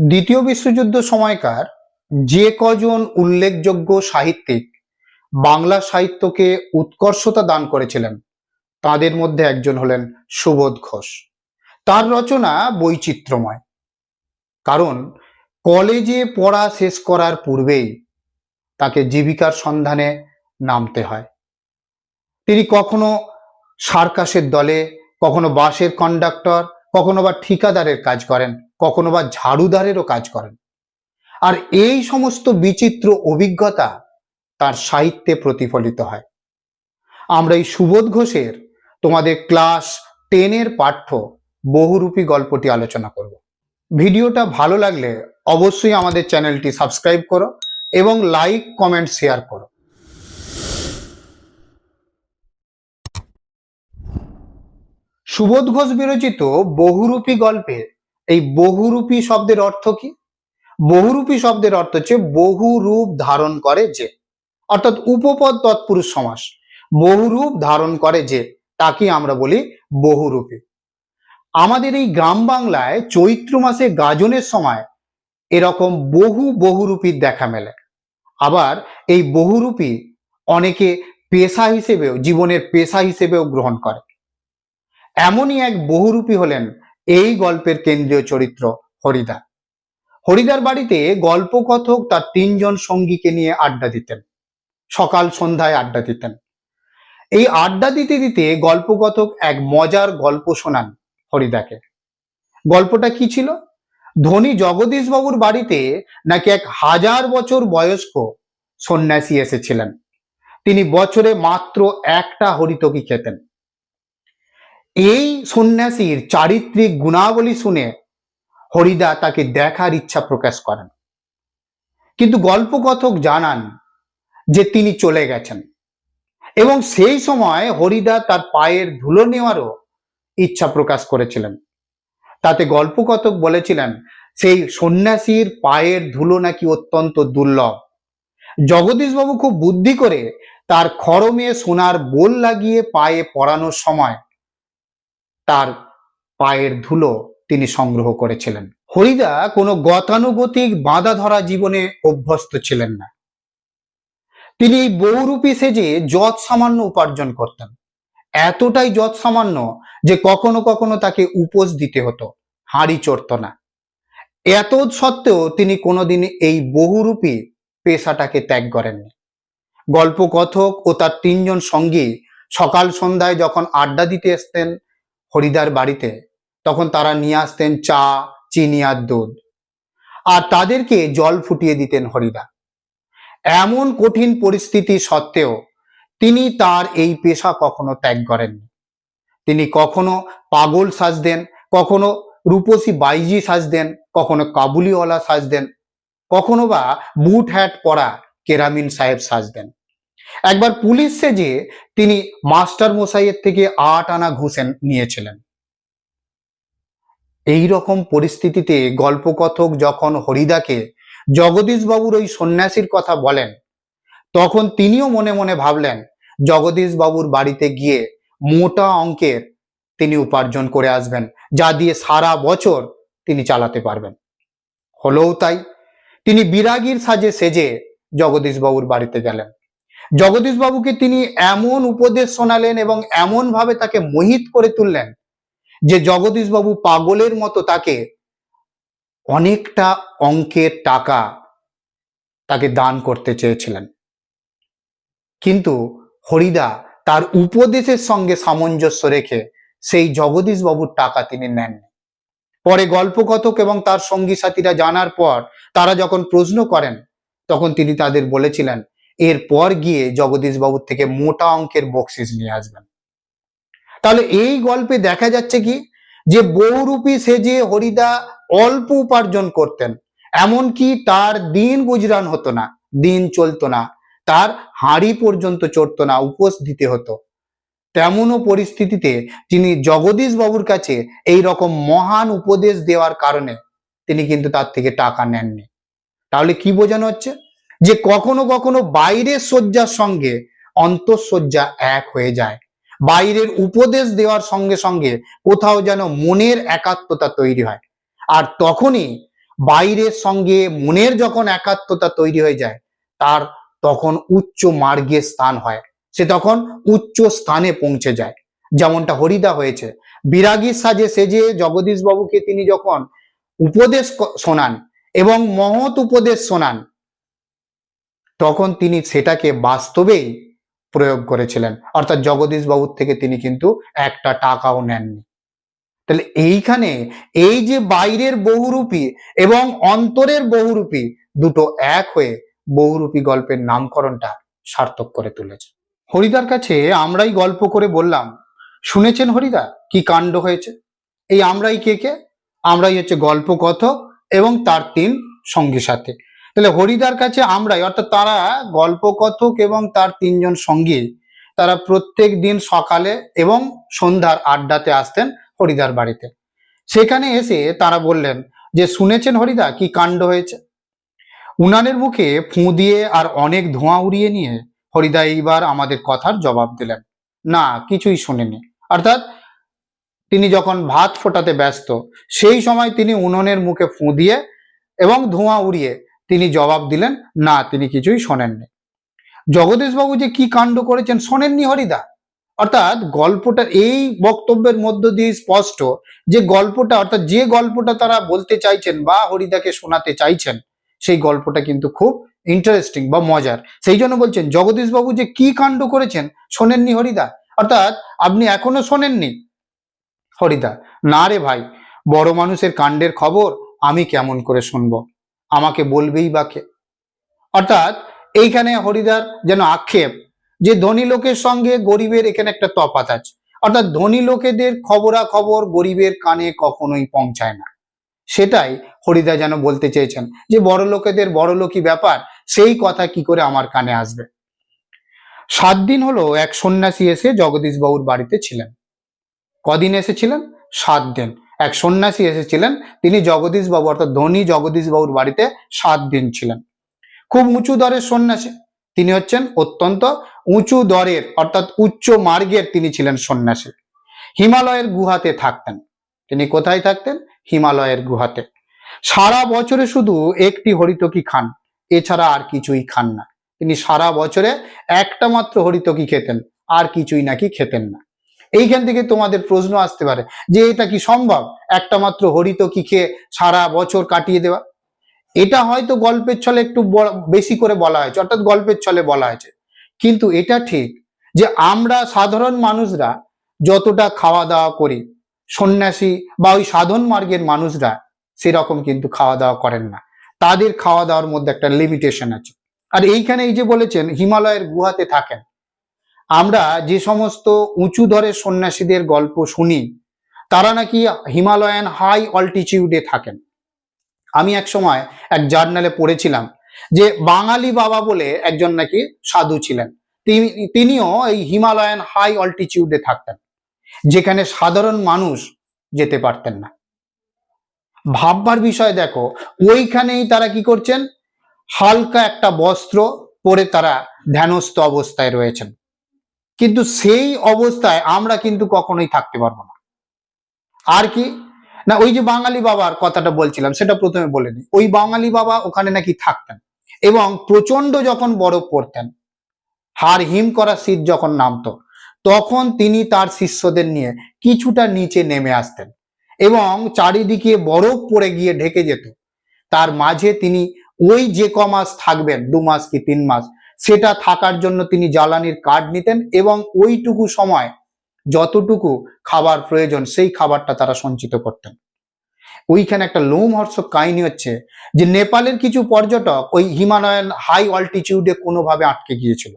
দ্বিতীয় বিশ্বযুদ্ধ সময়কার যে কজন উল্লেখযোগ্য সাহিত্যিক বাংলা সাহিত্যকে উৎকর্ষতা দান করেছিলেন, তাদের মধ্যে একজন হলেন সুবোধ ঘোষ। তার রচনা বৈচিত্র্যময়। কারণ কলেজে পড়া শেষ করার পূর্বেই তাকে জীবিকার সন্ধানে নামতে হয়। তিনি কখনো সার্কাসের দলে, কখনো বাসের কন্ডাক্টর, কখনো বা ঠিকাদারের কাজ করেন। কখনো বা ঝাড়ুদারেরও কাজ করেন। আর এই সমস্ত বিচিত্র অভিজ্ঞতা তার সাহিত্যে প্রতিফলিত হয়। আমরা এই সুবোধ ঘোষের তোমাদের ক্লাস টেনের পাঠ্য বহুরূপী গল্পটি আলোচনা করব। ভিডিওটা ভালো লাগলে অবশ্যই আমাদের চ্যানেলটি সাবস্ক্রাইব করো এবং লাইক, কমেন্ট, শেয়ার করো। সুবোধ ঘোষ বিরচিত বহুরূপী গল্পে এই বহুরূপী শব্দের অর্থ কি? বহুরূপী শব্দের অর্থ হচ্ছে বহু রূপ ধারণ করে যে। অর্থাৎ উপপদ তৎপুরুষ সমাস। বহুরূপ ধারণ করে যে, তাকে আমরা বলি বহুরূপী। আমাদের এই গ্রাম বাংলায় চৈত্র মাসে গাজনের সময় এরকম বহু বহুরূপীর দেখা মেলে। আবার এই বহুরূপী অনেকে পেশা হিসেবেও, জীবনের পেশা হিসেবেও গ্রহণ করে। এমনই এক বহুরূপী হলেন এই গল্পের কেন্দ্রীয় চরিত্র হরিদা হরিদার বাড়িতে গল্পকথক তার তিনজন সঙ্গীকে নিয়ে আড্ডা দিতেন। সকাল সন্ধ্যায় আড্ডা দিতেন। এই আড্ডা দিতে দিতে গল্পকথক এক মজার গল্প শোনান হরিদাকে। গল্পটা কি ছিল? ধনী জগদীশ বাবুর বাড়িতে নাকি এক হাজার বছর বয়স্ক সন্ন্যাসী এসেছিলেন। তিনি বছরে মাত্র একটা হরিতকি খেতেন। এই সন্ন্যাসীর চারিত্রিক গুণাবলী শুনে হরিদা তাকে দেখার ইচ্ছা প্রকাশ করেন। কিন্তু গল্পকথক জানান যে তিনি চলে গেছেন এবং সেই সময় হরিদা তার পায়ের ধুলো নেওয়ারও ইচ্ছা প্রকাশ করেছিলেন। তাতে গল্পকথক বলেছিলেন, সেই সন্ন্যাসীর পায়ের ধুলো নাকি অত্যন্ত দুর্লভ। জগদীশবাবু খুব বুদ্ধি করে তার খরমে সোনার বোল লাগিয়ে পায়ে পরানোর সময় তার পায়ের ধুলো তিনি সংগ্রহ করেছিলেন। হরিদা কোনো গতানুগতিক বাঁধা ধরা জীবনে অভ্যস্ত ছিলেন না। তিনি বহুরূপী সেজে যৎ সামান্য উপার্জন করতেন। এতটাই যৎ সামান্য যে কখনো কখনো তাকে উপোস দিতে হতো, হাঁড়ি চড়ত না। এত সত্ত্বেও তিনি কোনোদিন এই বহুরূপী পেশাটাকে ত্যাগ করেননি। গল্পকথক ও তার তিনজন সঙ্গী সকাল সন্ধ্যায় যখন আড্ডা দিতে আসতেন হরিদার বাড়িতে, তখন তারা নিয়ে আসতেন চা, চিনি আর দুধ। আর তাদেরকে জল ফুটিয়ে দিতেন হরিদা। এমন কঠিন পরিস্থিতি সত্ত্বেও তিনি তার এই পেশা কখনো ত্যাগ করেননি। তিনি কখনো পাগল সাজতেন, কখনো রূপসী বাইজি সাজতেন, কখনো কাবুলিওয়ালা সাজতেন, কখনো বা বুট হ্যাট পরা কেরামিন সাহেব সাজতেন। একবার পুলিশ সেজে তিনি মাস্টার মশাইয়ের থেকে আট আনা ঘুষেন নিয়েছিলেন। এই রকম পরিস্থিতিতে গল্পকথক যখন হরিদাকে জগদীশবাবুর ওই সন্ন্যাসীর কথা বলেন, তখন তিনিও মনে মনে ভাবলেন, জগদীশবাবুর বাড়িতে গিয়ে মোটা অঙ্কের তিনি উপার্জন করে আসবেন, যা দিয়ে সারা বছর তিনি চালাতে পারবেন। হলেও তাই, তিনি বিরাগীর সাজে সেজে জগদীশবাবুর বাড়িতে গেলেন। জগদীশবাবুকে তিনি এমন উপদেশ শোনালেন এবং এমন ভাবে তাকে মোহিত করে তুললেন যে জগদীশবাবু পাগলের মতো তাকে অনেকটা অঙ্কের টাকা তাকে দান করতে চেয়েছিলেন। কিন্তু হরিদা তার উপদেশের সঙ্গে সামঞ্জস্য রেখে সেই জগদীশবাবুর টাকা তিনি নেননি। পরে গল্পকথক এবং তার সঙ্গী সাথীরা জানার পর তারা যখন প্রশ্ন করেন, তখন তিনি তাদের বলেছিলেন এরপর গিয়ে জগদীশবাবুর থেকে মোটা অঙ্কের বকশিস নিয়ে আসবেন। তাহলে এই গল্পে দেখা যাচ্ছে কি? যে বহুরূপী সেজে হরিদা অল্প উপার্জন করতেন, এমনকি তার দিন গুজরান হতো না, দিন চলতো না, তার হাঁড়ি পর্যন্ত চড়তো না, উপোস দিতে হতো। তেমনও পরিস্থিতিতে তিনি জগদীশ বাবুর কাছে এই রকম মহান উপদেশ দেওয়ার কারণে তিনি কিন্তু তার থেকে টাকা নেননি। তাহলে কি বোঝানো হচ্ছে? যে কখনো কখনো বাইরের শয্যার সঙ্গে অন্তঃশয্যা এক হয়ে যায়। বাইরের উপদেশ দেওয়ার সঙ্গে সঙ্গে কোথাও যেন মনের একাত্মতা তৈরি হয়। আর তখনই বাইরের সঙ্গে মনের যখন একাত্মতা তৈরি হয়ে যায়, তার তখন উচ্চ মার্গের স্থান হয়। সে তখন উচ্চ স্থানে পৌঁছে যায়। যেমনটা হরিদা হয়েছে। বিরাগীর সাজে সেজে জগদীশ বাবুকে তিনি যখন উপদেশ শোনান এবং মহৎ উপদেশ শোনান তখন তিনি সেটাকে বাস্তবেই প্রয়োগ করেছিলেন। অর্থাৎ জগদীশ বাবুর থেকে তিনি কিন্তু একটা টাকাও নেননি। তাহলে এইখানে এই যে বাইরের বহুরূপী এবং অন্তরের বহুরূপী দুটো এক হয়ে বহুরূপী গল্পের নামকরণটা সার্থক করে তুলেছে। হরিদার কাছে আমরাই গল্প করে বললাম, শুনেছেন হরিদা? কি কাণ্ড হয়েছে? এই আমরাই কে কে? আমরাই হচ্ছে গল্প কথক এবং তার তিন সঙ্গী সাথে। তাহলে হরিদার কাছে আমরাই, অর্থাৎ তারা গল্প কথক এবং তার তিনজন সঙ্গী, তারা প্রত্যেক দিন সকালে এবং সন্ধ্যার আড্ডাতে আসতেন হরিদার বাড়িতে। সেখানে এসে তারা বললেন যে, শুনেছেন হরিদা, কি কাণ্ড হয়েছে? উনানের মুখে ফুঁ দিয়ে আর অনেক ধোঁয়া উড়িয়ে নিয়ে হরিদা এইবার আমাদের কথার জবাব দিলেন। না, কিছুই শুনেনি। অর্থাৎ তিনি যখন ভাত ফোটাতে ব্যস্ত, সেই সময় তিনি উননের মুখে ফুঁ দিয়ে এবং ধোঁয়া উড়িয়ে তিনি জবাব দিলেন, না, তিনি কিছুই শোনেননি। জগদীশবাবু যে কি কাণ্ড করেছেন শোনেননি হরিদা। অর্থাৎ গল্পটা এই বক্তব্যের মধ্য দিয়ে স্পষ্ট যে গল্পটা, অর্থাৎ যে গল্পটা তারা বলতে চাইছেন বা হরিদাকে শোনাতে চাইছেন, সেই গল্পটা কিন্তু খুব ইন্টারেস্টিং বা মজার। সেই জন্য বলছেন, জগদীশবাবু যে কি কাণ্ড করেছেন শোনেননি হরিদা? অর্থাৎ, আপনি এখনও শোনেননি? হরিদা, না রে ভাই, বড় মানুষের কাণ্ডের খবর আমি কেমন করে শুনব? আমাকে বলবেই বা কে। অর্থাৎ এইখানে হরিদার যেন আক্ষেপ যে ধনী লোকের সঙ্গে গরিবের এখানে একটা তফাত আছে। অর্থাৎ ধনী লোকেদের খবরা খবর গরিবের কানে কখনোই পৌঁছায় না। সেটাই হরিদা যেন বলতে চেয়েছেন যে বড় লোকেদের বড় লোকই ব্যাপার, সেই কথা কি করে আমার কানে আসবে? সাত দিন হলো এক সন্ন্যাসী এসে জগদীশ বাবুর বাড়িতে ছিলেন। কদিন এসেছিলেন? সাত দিন। এক সন্ন্যাসী এসেছিলেন। তিনি জগদীশ বাবু, অর্থাৎ ধনী জগদীশ বাবুর বাড়িতে সাত দিন ছিলেন। খুব উঁচু দরের সন্ন্যাসী। তিনি হচ্ছেন অত্যন্ত উঁচু দরের, অর্থাৎ উচ্চ মার্গের তিনি ছিলেন সন্ন্যাসী। হিমালয়ের গুহাতে থাকতেন। তিনি কোথায় থাকতেন? হিমালয়ের গুহাতে। সারা বছরে শুধু একটি হরিতকি খান, এছাড়া আর কিছুই খান না। তিনি সারা বছরে একটা মাত্র হরিতকি খেতেন, আর কিছুই নাকি খেতেন না। এইখান থেকে তোমাদের প্রশ্ন আসতে পারে যে এটা কি সম্ভব? একটা মাত্র হরিতকি খেয়ে সারা বছর কাটিয়ে দেওয়া? এটা হয়তো গল্পের ছলে একটু বেশি করে বলা হয়েছে, অর্থাৎ গল্পের ছলে বলা হয়েছে। কিন্তু এটা ঠিক যে আমরা সাধারণ মানুষরা যতটা খাওয়া দাওয়া করি, সন্ন্যাসী বা ওই সাধন মার্গের মানুষরা সেরকম কিন্তু খাওয়া দাওয়া করেন না। তাদের খাওয়া দাওয়ার মধ্যে একটা লিমিটেশন আছে। আর এইখানে এই যে বলেছেন, হিমালয়ের গুহাতে থাকেন। আমরা যে সমস্ত উঁচু দরের সন্ন্যাসীদের গল্প শুনি, তারা নাকি হিমালয়ান হাই অল্টিটিউডে থাকেন। আমি এক সময় এক জার্নালে পড়েছিলাম যে বাঙালি বাবা বলে একজন নাকি সাধু ছিলেন। তিনি, তিনিও এই হিমালয়ান হাই অল্টিটিউডে থাকতেন, যেখানে সাধারণ মানুষ যেতে পারতেন না। ভাববার বিষয় দেখো, ওইখানেই তারা কি করছেন? হালকা একটা বস্ত্র পরে তারা ধ্যানস্থ অবস্থায় রয়েছেন। কিন্তু সেই অবস্থায় আমরা কিন্তু কখনোই থাকতে পারব না। আর কি? না, ওই যে বাঙালি বাবার কথাটা বলছিলাম, সেটা প্রথমে বলে নিই ওই বাঙালি বাবা ওখানে নাকি থাকতেন এবং প্রচণ্ড যখন বরফ পড়তেন হার হিম করা শীত যখন নামতো, তখন তিনি তার শিষ্যদের নিয়ে কিছুটা নিচে নেমে আসতেন এবং চারিদিকে বরফ পড়ে গিয়ে ঢেকে যেত। তার মাঝে তিনি ওই যে ক মাস থাকবেন, দু মাস কি তিন মাস সেটা থাকার জন্য তিনি জ্বালানির কার্ড নিতেন এবং ওইটুকু সময় যতটুকু খাবার প্রয়োজন সেই খাবারটা তারা সঞ্চিত করতেন। ওইখানে একটা লোমহর্ষক কাহিনী হচ্ছে যে নেপালের কিছু পর্যটক ওই হিমালয়ান হাই অল্টিটিউডে কোনোভাবে আটকে গিয়েছিল।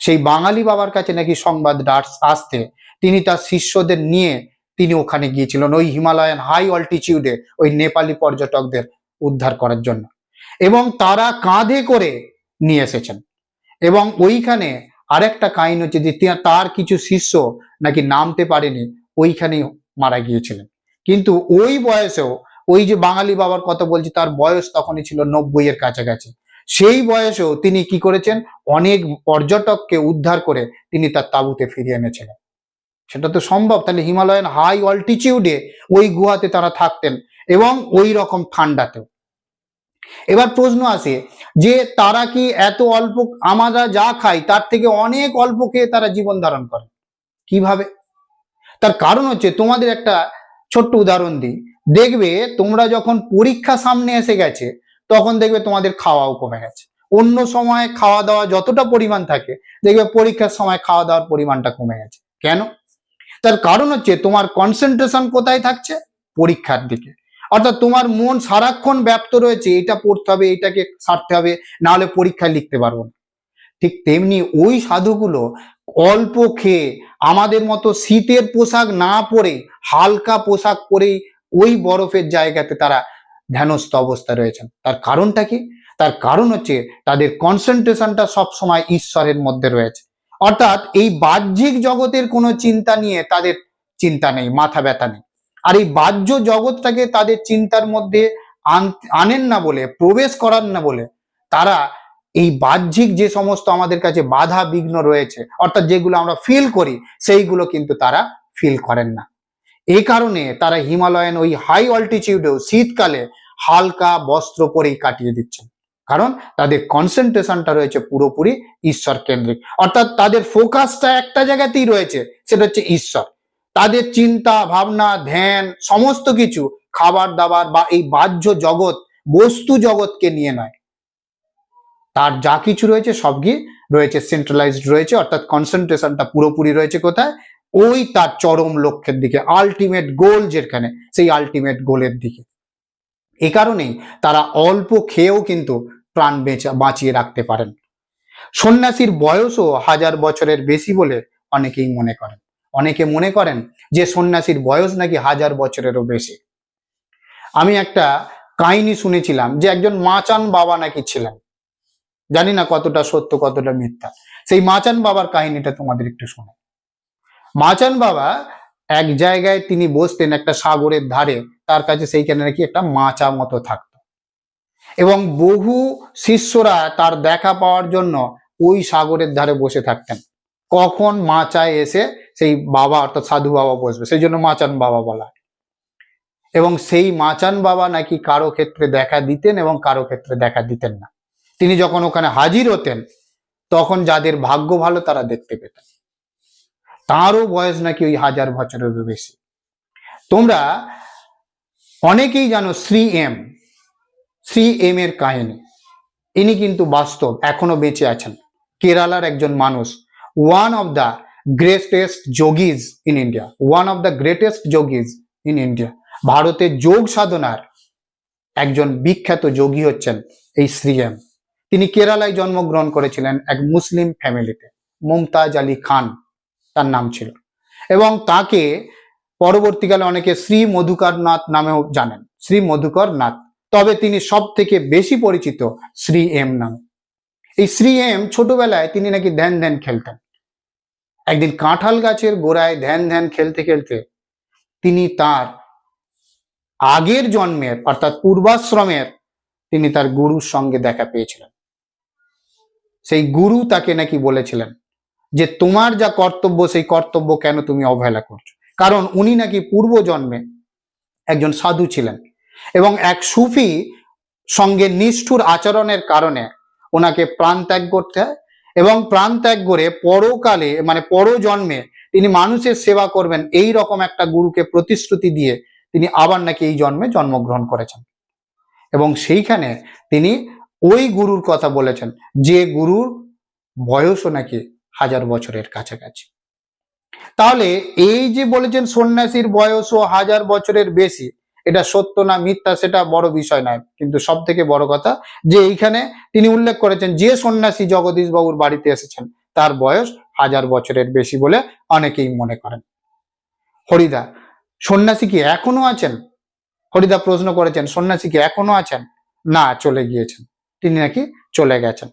সেই বাঙালি বাবার কাছে নাকি সংবাদ ডাস- আসতে তিনি তার শিষ্যদের নিয়ে তিনি ওখানে গিয়েছিলেন ওই হিমালয়ান হাই অল্টিটিউডে ওই নেপালি পর্যটকদের উদ্ধার করার জন্য। এবং তারা কাঁধে করে নিয়ে এসেছেন। এবং ওইখানে আরেকটা কাহিনী হচ্ছে যে তার কিছু শিষ্য নাকি নামতে পারেনি, ওইখানেই মারা গিয়েছিলেন। কিন্তু ওই বয়সেও ওই যে বাঙালি বাবার কথা বলছি, তার বয়স তখনই ছিল নব্বই এর কাছাকাছি। সেই বয়সেও তিনি কি করেছেন? অনেক পর্যটককে উদ্ধার করে তিনি তার তাঁবুতে ফিরিয়ে এনেছিলেন। সেটা তো সম্ভব, তাহলে হিমালয়ান হাই অল্টিটিউডে ওই গুহাতে তারা থাকতেন এবং ওই রকম ঠান্ডাতেও। এবার প্রশ্ন আসে যে তারা কি এত অল্প আমরা যা খাই তার থেকে অনেক অল্প খেয়ে তারা জীবন ধারণ করে? কীভাবে? তার কারণ হচ্ছে তোমাদের একটা ছোট্ট উদাহরণ দিই। দেখবে তোমরা যখন পরীক্ষা সামনে এসে গেছে, তখন দেখবে তোমাদের খাওয়াও কমে গেছে। অন্য সময় খাওয়া দাওয়া যতটা পরিমাণ থাকে, দেখবে পরীক্ষার সময় খাওয়া দাওয়ার পরিমাণটা কমে গেছে। কেন? তার কারণ হচ্ছে তোমার কনসেন্ট্রেশন কোথায় থাকছে? পরীক্ষার দিকে। অর্থাৎ তোমার মন সারাক্ষণ ব্যপ্ত রয়েছে, এটা পড়তে হবে, এটাকে সারতে হবে না হলে পরীক্ষায় লিখতে পারব না। ঠিক তেমনি ওই সাধুগুলো অল্প খেয়ে আমাদের মতো শীতের পোশাক না পরে, হালকা পোশাক পরেই ওই বরফের জায়গাতে তারা ধ্যানস্থ অবস্থা রয়েছেন। তার কারণটা কি? তার কারণ হচ্ছে তাদের কনসেন্ট্রেশনটা সবসময় ঈশ্বরের মধ্যে রয়েছে। অর্থাৎ এই বাহ্যিক জগতের কোনো চিন্তা নিয়ে তাদের চিন্তা নেই, মাথা ব্যথা নেই। আর এই বাহ্য জগৎটাকে তাদের চিন্তার মধ্যে আনেন না বলে, প্রবেশ করান না বলে, তারা এই বাহ্যিক যে সমস্ত আমাদের কাছে বাধা বিঘ্ন রয়েছে, অর্থাৎ যেগুলো আমরা ফিল করি, সেইগুলো কিন্তু তারা ফিল করেন না। এই কারণে তারা হিমালয়ান ওই হাই অল্টিটিউডেও শীতকালে হালকা বস্ত্র পরেই কাটিয়ে দিচ্ছেন। কারণ তাদের কনসেন্ট্রেশনটা রয়েছে পুরোপুরি ঈশ্বর কেন্দ্রিক অর্থাৎ তাদের ফোকাসটা একটা জায়গাতেই রয়েছে, সেটা হচ্ছে ঈশ্বর। তাদের চিন্তা, ভাবনা, ধ্যান, সমস্ত কিছু খাবার দাবার বা এই বাহ্য জগৎ, বস্তু জগৎকে নিয়ে নয়। তার যা কিছু রয়েছে সবই রয়েছে সেন্ট্রালাইজড রয়েছে, অর্থাৎ কনসেন্ট্রেশনটা পুরোপুরি রয়েছে কোথায়? ওই তার চরম লক্ষ্যের দিকে আলটিমেট গোল যেখানে, সেই আলটিমেট গোলের দিকে। এ কারণেই তারা অল্প খেয়েও কিন্তু প্রাণ বেঁচে, বাঁচিয়ে রাখতে পারেন। সন্ন্যাসীর বয়সও হাজার বছরের বেশি বলে অনেকেই মনে করেন। অনেকে মনে করেন যে সন্ন্যাসীর বয়স নাকি হাজার বছরেরও বেশি। আমি একটা কাহিনী শুনেছিলাম যে একজন মাচান বাবা নাকি ছিলেন। জানি না কতটা সত্য, কতটা মিথ্যা। সেই মাচান বাবার কাহিনীটা তোমাদের একটু শোনো মাচান বাবা এক জায়গায় তিনি বসতেন একটা সাগরের ধারে, তার কাছে সেইখানে নাকি একটা মাচা মতো থাকতো। এবং বহু শিষ্যরা তার দেখা পাওয়ার জন্য ওই সাগরের ধারে বসে থাকতেন। কখন মাচায় এসে সেই বাবা, অর্থাৎ সাধু বাবা বসবে। সেই জন্য মাচান বাবা বলা হয়। এবং সেই মাচান বাবা নাকি কারও ক্ষেত্রে দেখা দিতেন এবং কারও ক্ষেত্রে দেখা দিতেন না। তিনি যখন ওখানে হাজির হতেন, তখন যাদের ভাগ্য ভালো তারা দেখতে পেতেন। তারও বয়স নাকি ওই হাজার বছরের বেশি। তোমরা অনেকেই জানো শ্রী এম। শ্রী এম এর কাহিনী। ইনি কিন্তু বাস্তব, এখনও বেঁচে আছেন। কেরালার একজন মানুষ, one of the greatest yogis in India one of the greatest yogis in India ভারতের যোগ সাধনার একজন বিখ্যাত যোগী হচ্ছেন এই শ্রী এম। তিনি কেরালায় জন্মগ্রহণ করেছিলেন এক মুসলিম ফ্যামিলিতে। মুমতাজ আলী খান তার নাম ছিল। এবং তাকে পরবর্তীকালে অনেকে শ্রী মধুকর নাথ নামেও জানেন। শ্রী মধুকর নাথ তবে তিনি সব থেকে বেশি পরিচিত শ্রী এম নামে। এই শ্রী এম ছোটবেলায় তিনি নাকি ধ্যান ধ্যান খেলতেন। একদিন কাঁঠাল গাছের গোড়ায় ধ্যান ধ্যান খেলতে খেলতে তিনি তার আগের জন্মের, অর্থাৎ পূর্বাশ্রমের, তিনি তার গুরুর সঙ্গে দেখা পেয়েছিলেন। সেই গুরু তাকে নাকি বলেছিলেন যে, তোমার যা কর্তব্য, সেই কর্তব্য কেন তুমি অবহেলা করছ? কারণ উনি নাকি পূর্ব জন্মে একজন সাধু ছিলেন এবং এক সুফি সঙ্গে নিষ্ঠুর আচরণের কারণে ওনাকে প্রাণ ত্যাগ করতে হয়। এবং প্রাণ ত্যাগ করে পরকালে মানে পরজন্মে তিনি মানুষের সেবা করবেন এই রকম একটা গুরুকে প্রতিশ্রুতি দিয়ে তিনি আবার নাকি এই জন্মে জন্মগ্রহণ করেছেন। এবং সেইখানে তিনি ওই গুরুর কথা বলেছেন, যে গুরুর বয়সও নাকি হাজার বছরের কাছাকাছি। তাহলে এই যে বলেছেন সন্ন্যাসীর বয়সও হাজার বছরের বেশি এটা সত্য না মিথ্যা সেটা বড় বিষয় নয়। কিন্তু সব থেকে বড় কথা যে এইখানে তিনি উল্লেখ করেছেন যে সন্ন্যাসী জগদীশ বাবুর বাড়িতে এসেছেন, তার বয়স হাজার বছরের বেশি বলে অনেকেই মনে করেন। হরিদা, সন্ন্যাসী কি এখনও আছেন? হরিদা প্রশ্ন করেছেন, সন্ন্যাসী কি এখনও আছেন? না, চলে গিয়েছেন। তিনি নাকি চলে গেছেন।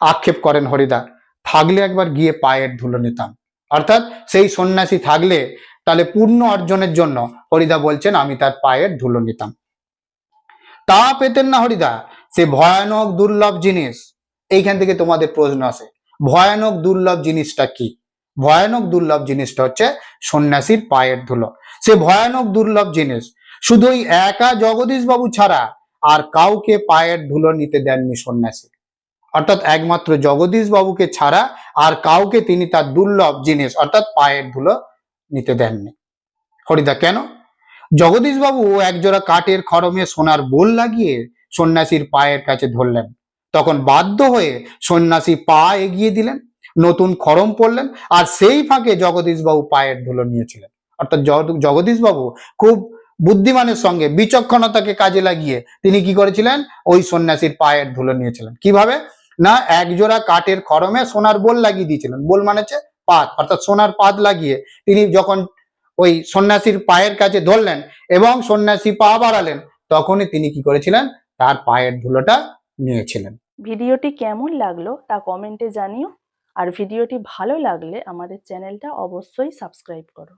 আক্ষেপ করেন হরিদা, থাকলে একবার গিয়ে পায়ের ধুলো নিতাম। অর্থাৎ সেই সন্ন্যাসী থাকলে তাহলে পূর্ণ অর্জনের জন্য হরিদা বলছেন, আমি তার পায়ের ধুলো নিতাম। তা পেতেন না হরিদা, সে ভয়ানক দুর্লভ জিনিস। এইখান থেকে তোমাদের প্রশ্ন আসে, ভয়ানক দুর্লভ জিনিসটা কি? ভয়ানক দুর্লভ জিনিসটা হচ্ছে সন্ন্যাসীর পায়ের ধুলো। সে ভয়ানক দুর্লভ জিনিস। শুধু ওই একা জগদীশ বাবু ছাড়া আর কাউকে পায়ের ধুলো নিতে দেননি সন্ন্যাসী। অর্থাৎ একমাত্র জগদীশ বাবুকে ছাড়া আর কাউকে তিনি তার দুর্লভ জিনিস, অর্থাৎ পায়ের ধুলো নিতে দেননি। হরিদা, কেন? জগদীশ বাবু একজোড়া কাঠের খড়মে সোনার বোল লাগিয়ে সন্ন্যাসীর পায়ের কাছে ধরলেন। তখন বাধ্য হয়ে সন্ন্যাসী পা এগিয়ে দিলেন, নতুন খরম পড়লেন আর সেই ফাঁকে জগদীশ বাবু পায়ের ধুলো নিয়েছিলেন। অর্থাৎ জগদীশ বাবু খুব বুদ্ধিমানের সঙ্গে বিচক্ষণতাকে কাজে লাগিয়ে তিনি কি করেছিলেন? ওই সন্ন্যাসীর পায়ের ধুলো নিয়েছিলেন। কীভাবে? না, একজোড়া কাঠের খড়মে সোনার বোল লাগিয়ে দিয়েছিলেন। বোল মানে হচ্ছে পাত অর্থাৎ সোনার পাত লাগিয়ে তিনি যখন ওই সন্ন্যাসীর পায়ের কাছে ধরলেন এবং সন্ন্যাসী পা বাড়ালেন, তখনই তিনি কি করেছিলেন? তার পায়ের ধুলোটা নিয়েছিলেন। ভিডিওটি কেমন লাগল তা কমেন্টে জানিও। আর ভিডিওটি ভালো লাগলে আমাদের চ্যানেলটা অবশ্যই সাবস্ক্রাইব করো।